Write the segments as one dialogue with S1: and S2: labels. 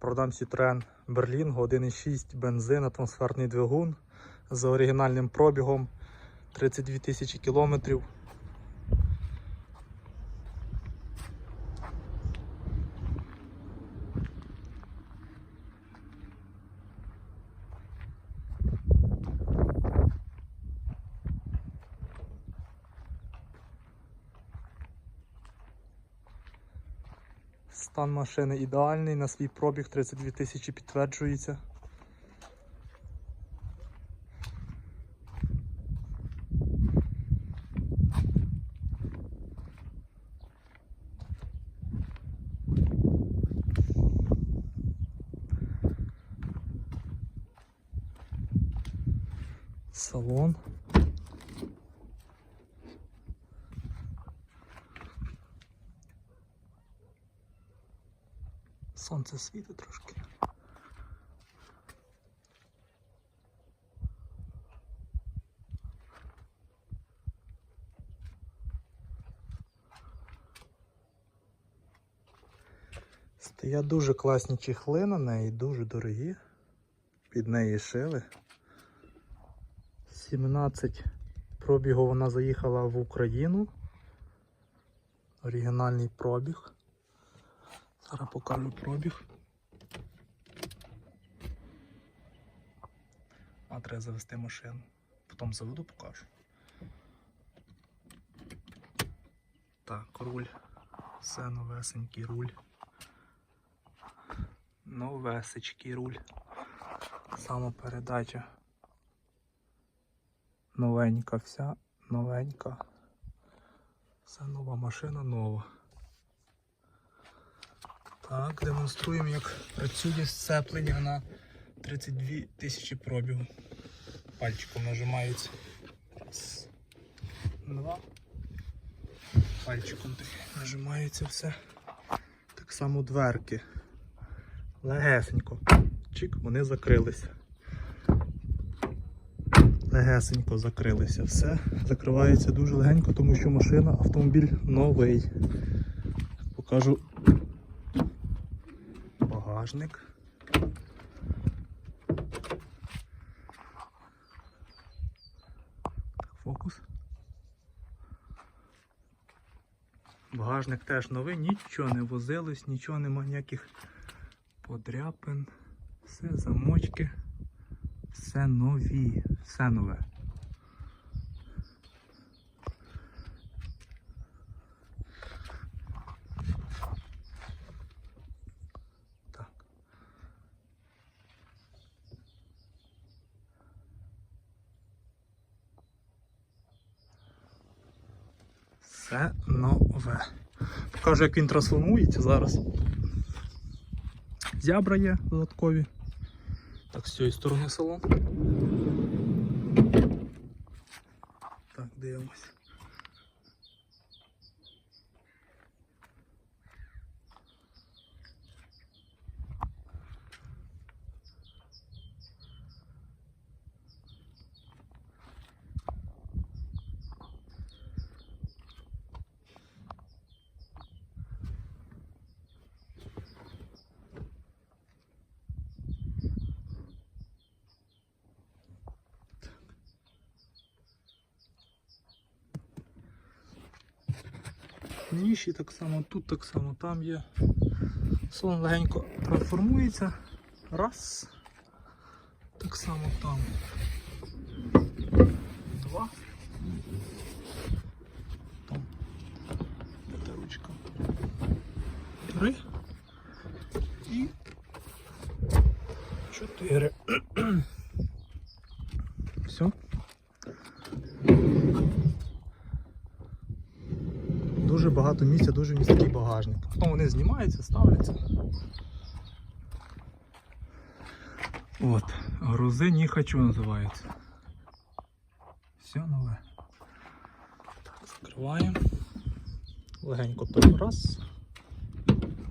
S1: Продам Citroen Berlingo 1.6 бензин, атмосферний двигун з оригінальним пробігом 32 тисячі кілометрів. Стан машини ідеальний, на свій пробіг 32 тисячі підтверджується. Салон. Сонце світить трошки. Стоять дуже класні чехли на неї, дуже дорогі. Під неї шили. 17 пробігу вона заїхала в Україну. Оригінальний пробіг. Зараз покажу пробіг. А треба завести машину. Потім заведу, покажу. Так, руль. Все новесенький руль. Новесечкий руль. Сама передача. Новенька вся, новенька. Все нова машина нова. Так, демонструємо, як працює сцеплення на 32 тисячі пробігу. Пальчиком нажимається. Раз, два. Пальчиком так нажимається все. Так само дверки. Легесенько. Чик, вони закрилися. Легесенько закрилися. Все. Закривається дуже легенько, тому що машина, автомобіль новий. Покажу багажник. Фокус. Багажник теж новий, нічого не возилось, нічого нема ніяких подряпин. Все замочки, все нові, все нове. Все нове. Покажу, як він трансформується зараз. Зябра є додаткові. Так, з цієї сторони салон. Так, дивимось. Ніші так само, тут так само, там є. Салон легенько трансформується. Раз. Так само там. Два. Там. Де ручка. Три. І чотири. Все. Дуже багато місця, дуже місткий багажник. Потім вони знімаються, ставляться. От, грузи не хочу називається. Все нове. Так, закриваємо. Легенько так раз.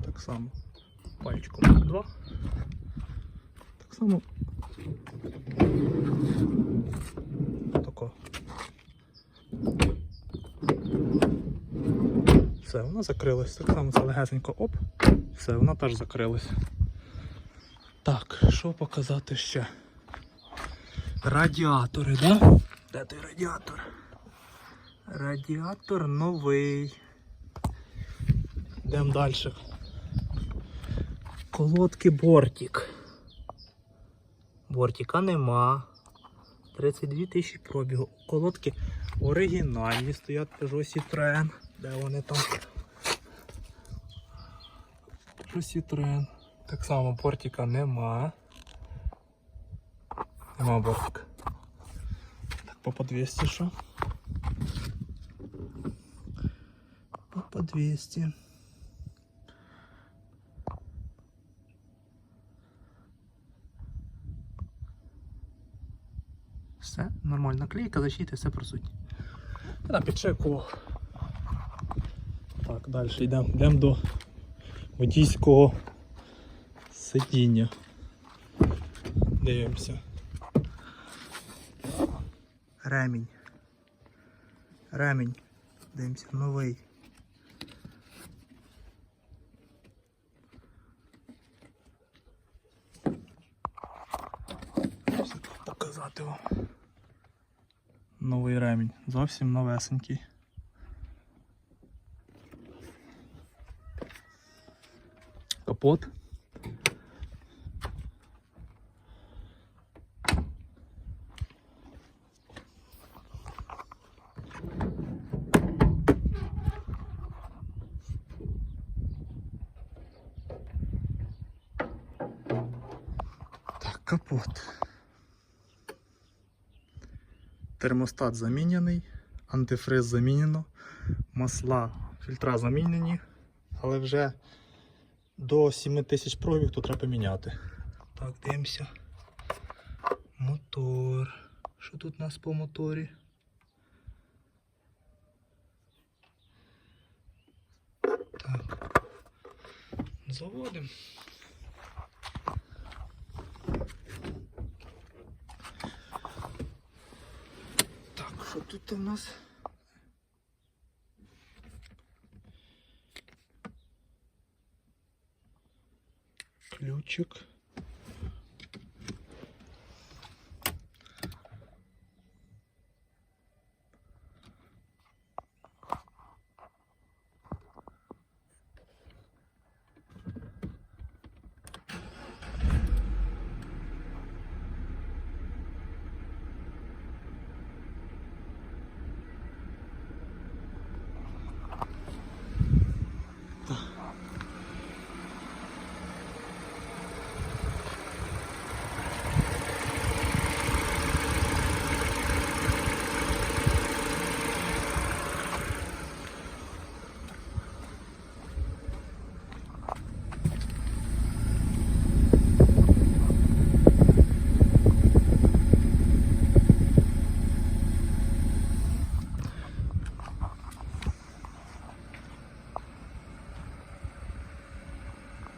S1: Так само. Пальчиком два. Так само. Все, вона закрилась. Так само це легесенько оп. Все, вона теж закрилась. Так, що показати ще? Радіатори, да? Де той радіатор? Радіатор новий. Йдемо далі. Колодки бортик. Бортика нема. 32 тисячі пробігу. Колодки оригінальні стоять Peugeot Citroen. Де вони там? Citroen. Так само бортика нема. Нема бортика. Так, по по 200 що? По по 200. Все, нормально. Клейка, защита, все присутнє. На підшеку. Так, далі йдемо. Йдемо до водійського сидіння. Дивимося. Ремінь. Ремінь. Дивимося, новий. Показати вам. Новий ремінь. Зовсім новесенький. Капот. Капот. Термостат заміняний, антифриз замінено, масла, фільтра замінені, але вже до 7000 пробіг то треба міняти. Так, дивимося. Мотор. Що тут у нас по моторі? Так. Заводимо. Так, що тут у нас? Ключик.